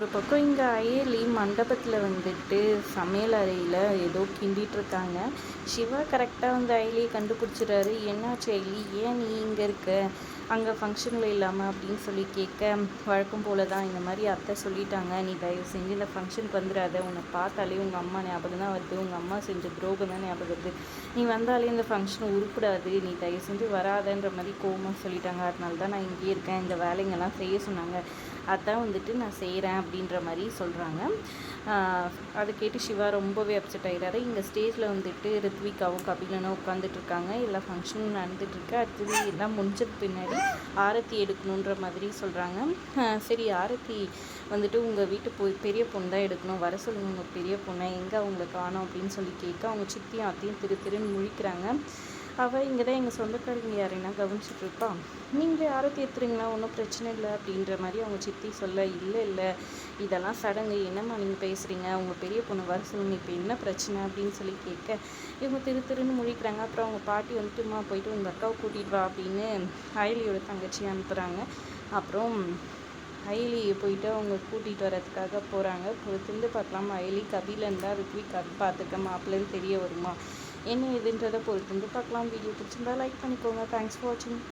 ஒரு பக்கம் இங்கே அயலி மண்டபத்தில் வந்துட்டு சமையல் அறையில் ஏதோ கிண்டிகிட்ருக்காங்க சிவா கரெக்டாக வந்து அயலியை கண்டுபிடிச்சிடுறாரு. என்னாச்சு அயலி? ஏன் நீ இங்கே இருக்க? அங்கே ஃபங்க்ஷனில் இல்லாமல் அப்படின்னு சொல்லி கேட்க வழக்கம் போல தான் இந்த மாதிரி அத்தை சொல்லிட்டாங்க. நீ தயவு செஞ்சு இந்த ஃபங்க்ஷனுக்கு வந்துடாத. உன்னை பார்த்தாலே உங்கள் அம்மா ஞாபகம் தான் வருது. உங்கள் அம்மா செஞ்ச துரோகம் தான் ஞாபகம் வருது. நீ வந்தாலே இந்த ஃபங்க்ஷன் உருப்படாது. நீ தயவு செஞ்சு வராதன்ற மாதிரி கோவமாக சொல்லிட்டாங்க. அதனால தான் நான் இங்கேயே இருக்கேன். இந்த வேலைங்கெல்லாம் செய்ய சொன்னாங்க. அதான் வந்துட்டு நான் செய்கிறேன் அப்படின்ற மாதிரி சொல்கிறாங்க அதை கேட்டு சிவா ரொம்பவே அப்செட் ஆகிடாரு இங்கே ஸ்டேஜில் வந்துட்டு ரித்விகாவும் கபிலனும் உட்காந்துட்டு இருக்காங்க. எல்லா ஃபங்க்ஷனும் நடந்துட்டுருக்கு அடுத்தது எல்லாம் முடிஞ்சது பின்னாடி ஆரத்தி எடுக்கணுன்ற மாதிரி சொல்கிறாங்க சரி ஆரத்தி வந்துட்டு உங்கள் வீட்டு போய் பெரிய பொண்ணு தான் எடுக்கணும். வர சொல்லுங்க உங்கள் பெரிய பொண்ணை. எங்கே அவங்கள காணோம் அப்படின்னு சொல்லி கேட்க அவங்க சித்தியும் அத்தையும் திரு திருன்னு முழிக்கிறாங்க. அவள் இங்கே தான் எங்கள் சொந்தக்காரங்க யாரைனா கவனிச்சிட்டு இருப்பா நீங்களே ஆரத்தி ஏற்றுறீங்களா ஒன்றும் பிரச்சனை இல்லை அப்படின்ற மாதிரி அவங்க சித்தி சொல்ல இல்லை இல்லை. இதெல்லாம் சடங்கு. என்னம்மா நீங்கள் பேசுகிறீங்க உங்கள் பெரிய பொண்ணு வர சொல்லுங்க இப்போ என்ன பிரச்சனை? அப்படின்னு சொல்லி கேட்க இவங்க திரு திருன்னு முழிக்கிறாங்க. அப்புறம் அவங்க பாட்டி வந்துட்டுமா போயிட்டு உங்கள் அக்காவை கூட்டிகிட்டு வா அப்படின்னு அயலியோட தங்கச்சி அனுப்புகிறாங்க அப்புறம் அயலி போயிட்டு அவங்க கூட்டிகிட்டு வரதுக்காக போகிறாங்க பொறுத்திருந்து பார்க்கலாம். அயலி கபிலன் தான் ரித்விக் பார்த்துக்க மாப்பிள்ளைன்னு தெரிய வருமா? என்ன இதுன்றதை பொறுத்து வந்து பார்க்கலாம். வீடியோ பிடிச்சிருந்தா லைக் பண்ணிக்கோங்க. தேங்க்ஸ் ஃபார் வாட்சிங்